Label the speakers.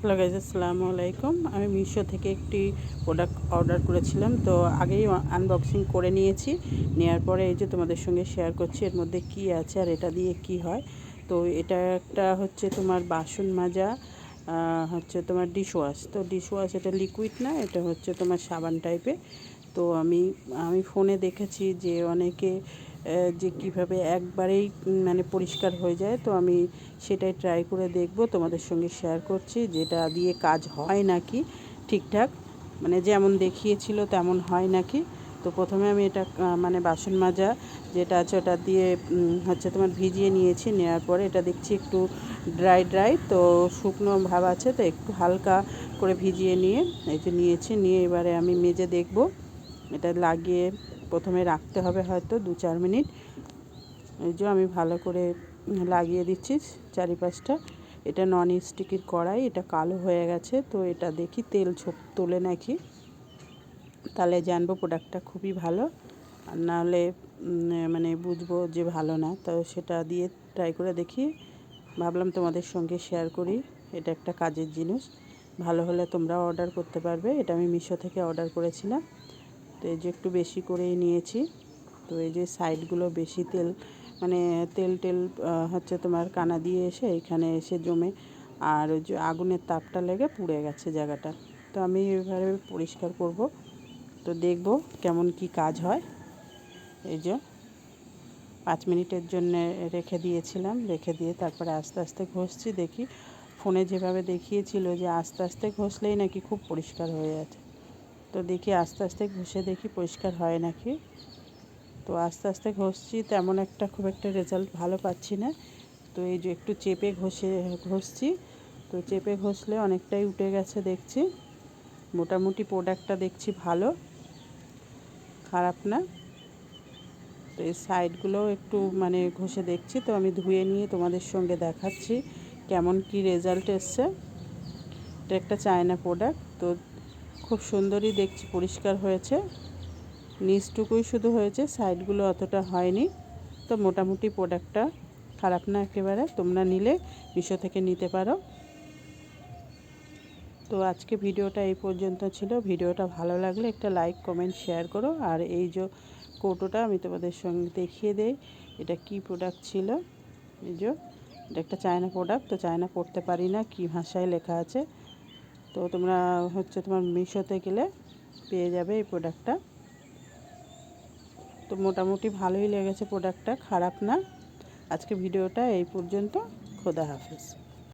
Speaker 1: Hello guys আসসালামু আলাইকুম আমি মিশো থেকে একটি প্রোডাক্ট অর্ডার করেছিলাম, তো আগেই আনবক্সিং করে নিয়েছি। নেওয়ার পরে এই যে তোমাদের সঙ্গে শেয়ার করছি, এর মধ্যে কি আছে আর এটা দিয়ে কি হয়। তো এটা একটা হচ্ছে তোমার বাসন মাজা হচ্ছে তোমার ডিশওয়াশ তো ডিশওয়াশ এটা লিকুইড না, এটা হচ্ছে তোমার সাবান টাইপের তো আমি আমি ফোনে দেখেছি যে অনেকে যে কীভাবে একবারেই মানে পরিষ্কার হয়ে যায়, তো আমি সেটাই ট্রাই করে দেখব, তোমাদের সঙ্গে শেয়ার করছি, যেটা দিয়ে কাজ হয় নাকি ঠিকঠাক। মানে যেমন দেখিয়েছিল তেমন হয় নাকি। তো প্রথমে আমি এটা মানে বাসন মাজা যেটা আছে ওটা দিয়ে হচ্ছে তোমার ভিজিয়ে নিয়েছি নেওয়ার পরে এটা দেখছি একটু ড্রাই ড্রাই তো শুকনো ভাব আছে, তো একটু হালকা করে ভিজিয়ে নিয়ে এই যে নিয়েছি, নিয়ে এবারে আমি মেজে দেখব। এটা লাগিয়ে প্রথমে রাখতে হবে হয়তো দু চার মিনিট। এই যে আমি ভালো করে লাগিয়ে দিচ্ছি চারিপাশটা। এটা নন স্টিকের কড়াই, এটা কালো হয়ে গেছে, তো এটা দেখি তেল ছোপ তোলে নাকি। তাহলে জানব প্রোডাক্টটা খুবই ভালো। আর নাহলে মানে বুঝব যে ভালো না। তো সেটা দিয়ে ট্রাই করে দেখি। ভাবলাম তোমাদের সঙ্গে শেয়ার করি। এটা একটা কাজের জিনিস। ভালো হলে তোমরাও অর্ডার করতে পারবে। এটা আমি মিশো থেকে অর্ডার করেছিলাম। তো এই যে একটু বেশি করেই নিয়েছি। তো এই যে সাইডগুলো বেশি তেল মানে তেল টেল হচ্ছে তোমার কানা দিয়ে এসে এখানে এসে জমে। আর ওই যে আগুনের তাপটা লেগে পুড়ে গেছে জায়গাটা। তো আমি এবারে পরিষ্কার করব। তো দেখব কেমন কি কাজ হয়। এই যে পাঁচ মিনিটের জন্য রেখে দিয়েছিলাম, রেখে দিয়ে তারপরে আস্তে আস্তে ঘষছি, দেখি ফোনে যেভাবে দেখিয়েছিল যে আস্তে আস্তে ঘষলেই নাকি খুব পরিষ্কার হয়ে যাচ্ছে। তো দেখি আস্তে আস্তে ঘষে দেখি পরিষ্কার হয় নাকি। তো আস্তে আস্তে ঘষছি, তেমন একটা খুব একটা রেজাল্ট ভালো পাচ্ছি না। তো এই যে একটু চেপে ঘষে, ঘষছি, তো চেপে ঘষলে অনেকটাই উঠে গেছে দেখছি। মোটামুটি প্রোডাক্টটা দেখছি ভালো। খারাপ না। তো এই সাইডগুলো একটু মানে ঘষে দেখছি। তো আমি ধুয়ে নিয়ে তোমাদের সঙ্গে দেখাচ্ছি কেমন কি রেজাল্ট এসছে। এটা একটা চায়না প্রোডাক্ট তো খুব সুন্দরই দেখছি, পরিষ্কার হয়েছে। নিচটুকুই শুধু হয়েছে, সাইডগুলো অতটা হয়নি। তো মোটামুটি প্রোডাক্টটা খারাপ না একেবারে। তোমরা নিলে, মিশো থেকে নিতে পারো। তো আজকে ভিডিওটা এই পর্যন্ত ছিল। ভিডিওটা ভালো লাগলে একটা লাইক কমেন্ট শেয়ার করো। আর এই যে কৌটোটা আমি তোমাদের সঙ্গে দেখিয়ে দেই, এটা কি প্রোডাক্ট ছিল? এই যে, এটা একটা চায়না প্রোডাক্ট তো চায়না পড়তে পারি না, কি ভাষায় লেখা আছে? তো তোমরা হচ্ছে তোমার মিশোতে গেলে পেয়ে যাবে এই প্রোডাক্টটা তো মোটামুটি ভালোই লেগেছে প্রোডাক্টটা খারাপ না। আজকে ভিডিওটা এই পর্যন্ত, খোদা হাফেজ।